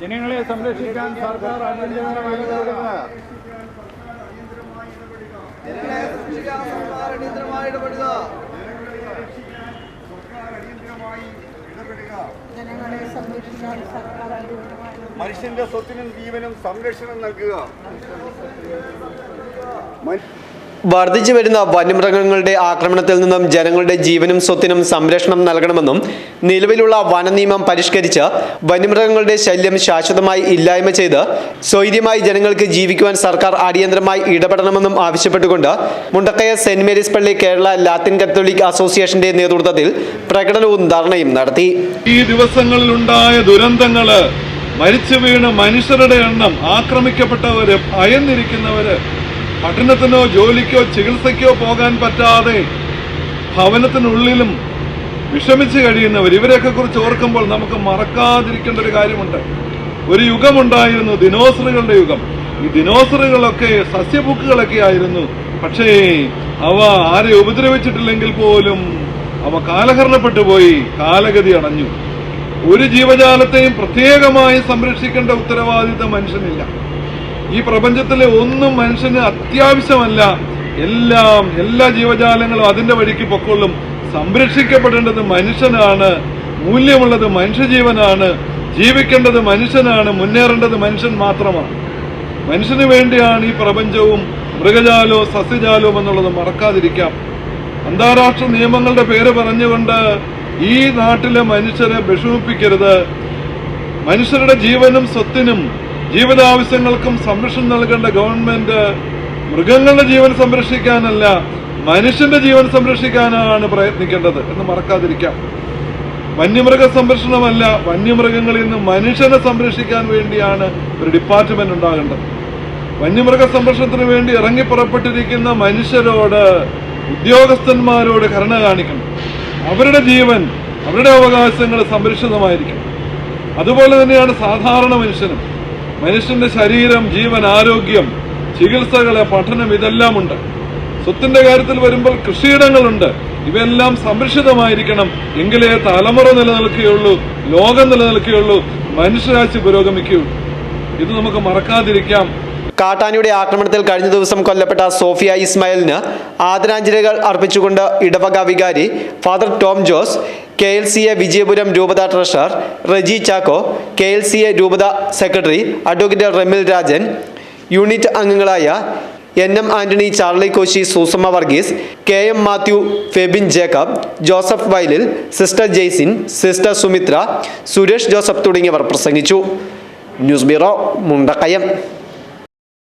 ജനങ്ങളെ സംരക്ഷിക്കാൻ സർക്കാർ അടിയന്തരമായി ഇടപെടുക ജനങ്ങളെ സംരക്ഷിക്കാൻ സർക്കാർ അടിയന്തരമായി ഇടപെടുക ജനങ്ങളെ സംരക്ഷിക്കാൻ സർക്കാർ അടിയന്തരമായി മനുഷ്യന്റെ സ്വത്തിനും ജീവനും സംരക്ഷണം നൽകുക. വർദ്ധിച്ചു വരുന്ന വന്യമൃഗങ്ങളുടെ ആക്രമണത്തിൽ നിന്നും ജനങ്ങളുടെ ജീവനും സ്വത്തിനും സംരക്ഷണം നൽകണമെന്നും നിലവിലുള്ള വനനിയമം പരിഷ്കരിച്ച് വന്യമൃഗങ്ങളുടെ ശല്യം ശാശ്വതമായി ഇല്ലായ്മ ചെയ്ത് സ്വൈര്യമായി ജനങ്ങൾക്ക് ജീവിക്കുവാൻ സർക്കാർ അടിയന്തരമായി ഇടപെടണമെന്നും ആവശ്യപ്പെട്ടുകൊണ്ട് മുണ്ടക്കയ സെന്റ് മേരീസ് പള്ളി കേരള ലാത്തിൻ കത്തോലിക് അസോസിയേഷന്റെ നേതൃത്വത്തിൽ പ്രകടനവും ധർണയും നടത്തി. ഈ ദിവസങ്ങളിലുണ്ടായ ദുരന്തങ്ങൾ മരിച്ചു വീണ് മനുഷ്യരുടെ എണ്ണം ആക്രമിക്കപ്പെട്ടവര് ഭയന്നിരിക്കുന്നവര് പഠനത്തിനോ ജോലിക്കോ ചികിത്സയ്ക്കോ പോകാൻ പറ്റാതെ ഭവനത്തിനുള്ളിലും വിഷമിച്ച് കഴിയുന്നവർ ഇവരെയൊക്കെ കുറിച്ച് ഓർക്കുമ്പോൾ നമുക്ക് മറക്കാതിരിക്കേണ്ട ഒരു കാര്യമുണ്ട്. ഒരു യുഗമുണ്ടായിരുന്നു ദിനോസറുകളുടെ യുഗം. ഈ ദിനോസറുകളൊക്കെ സസ്യബുക്കുകളൊക്കെ ആയിരുന്നു. പക്ഷേ അവ ആരെ ഉപദ്രവിച്ചിട്ടില്ലെങ്കിൽ പോലും അവ കാലഹരണപ്പെട്ടു പോയി കാലഗതി അടഞ്ഞു. ഒരു ജീവജാലത്തെയും പ്രത്യേകമായി സംരക്ഷിക്കേണ്ട ഉത്തരവാദിത്തം മനുഷ്യനില്ല. ഈ പ്രപഞ്ചത്തിലെ ഒന്നും മനുഷ്യന് അത്യാവശ്യമല്ല. എല്ലാം എല്ലാ ജീവജാലങ്ങളും അതിന്റെ വഴിക്ക് പൊക്കൊള്ളും. സംരക്ഷിക്കപ്പെടേണ്ടത് മനുഷ്യനാണ്. മൂല്യമുള്ളത് മനുഷ്യജീവനാണ്. ജീവിക്കേണ്ടത് മനുഷ്യനാണ്. മുന്നേറേണ്ടത് മനുഷ്യൻ മാത്രമാണ്. മനുഷ്യന് വേണ്ടിയാണ് ഈ പ്രപഞ്ചവും മൃഗജാലോ സസ്യജാലവും എന്നുള്ളത് മറക്കാതിരിക്കാം. അന്താരാഷ്ട്ര നിയമങ്ങളുടെ പേര് പറഞ്ഞുകൊണ്ട് ഈ നാട്ടിലെ മനുഷ്യരെ വിഷമിപ്പിക്കരുത് മനുഷ്യരുടെ ജീവനും സ്വത്തിനും ജീവിതാവശ്യങ്ങൾക്കും സംരക്ഷണം നൽകേണ്ട ഗവൺമെന്റ് മൃഗങ്ങളുടെ ജീവൻ സംരക്ഷിക്കാനല്ല മനുഷ്യന്റെ ജീവൻ സംരക്ഷിക്കാനാണ് പ്രയത്നിക്കേണ്ടത് എന്ന് മറക്കാതിരിക്കാം. വന്യമൃഗ സംരക്ഷണമല്ല വന്യമൃഗങ്ങളിൽ നിന്ന് മനുഷ്യനെ സംരക്ഷിക്കാൻ വേണ്ടിയാണ് ഒരു ഡിപ്പാർട്ട്മെന്റ് ഉണ്ടാകേണ്ടത്. വന്യമൃഗ സംരക്ഷണത്തിന് വേണ്ടി ഇറങ്ങി പുറപ്പെട്ടിരിക്കുന്ന മനുഷ്യരോട് ഉദ്യോഗസ്ഥന്മാരോട് കരുണ കാണിക്കണം. അവരുടെ ജീവൻ അവരുടെ അവകാശങ്ങൾ സംരക്ഷിതമായിരിക്കണം. അതുപോലെ തന്നെയാണ് സാധാരണ മനുഷ്യനും. മനുഷ്യന്റെ ശരീരം ജീവൻ ആരോഗ്യം ചികിത്സകൾ പഠനം ഇതെല്ലാം ഉണ്ട് സ്വത്തിന്റെ കാര്യത്തിൽ വരുമ്പോൾ കൃഷിയിടങ്ങളുണ്ട്. ഇവയെല്ലാം സംരക്ഷിതമായിരിക്കണം. എങ്കിലേ തലമുറ നിലനിൽക്കുകയുള്ളൂ ലോകം നിലനിൽക്കുകയുള്ളൂ മനുഷ്യരാശി പുരോഗമിക്കുകയുള്ളൂ. ഇത് നമുക്ക് മറക്കാതിരിക്കാം. കാട്ടാനയുടെ ആക്രമണത്തിൽ കഴിഞ്ഞ ദിവസം കൊല്ലപ്പെട്ട സോഫിയ ഇസ്മായിലിന് ആദരാഞ്ജലികൾ അർപ്പിച്ചുകൊണ്ട് ഇടവക വികാരി father Tom Jose K L C A Vijayapuram രൂപത treasurer Reji Chacko K L C A രൂപത secretary advocate Ramil Rajan unit അംഗങ്ങളായ N M Antony Charlie Koshy Susamma Varghese K M Mathew Febin Jacob Joseph Vayalil sister Jaisin sister Sumithra Suresh Joseph തുടങ്ങിയവർ പ്രസംഗിച്ചു. News bureau Mundakkayam.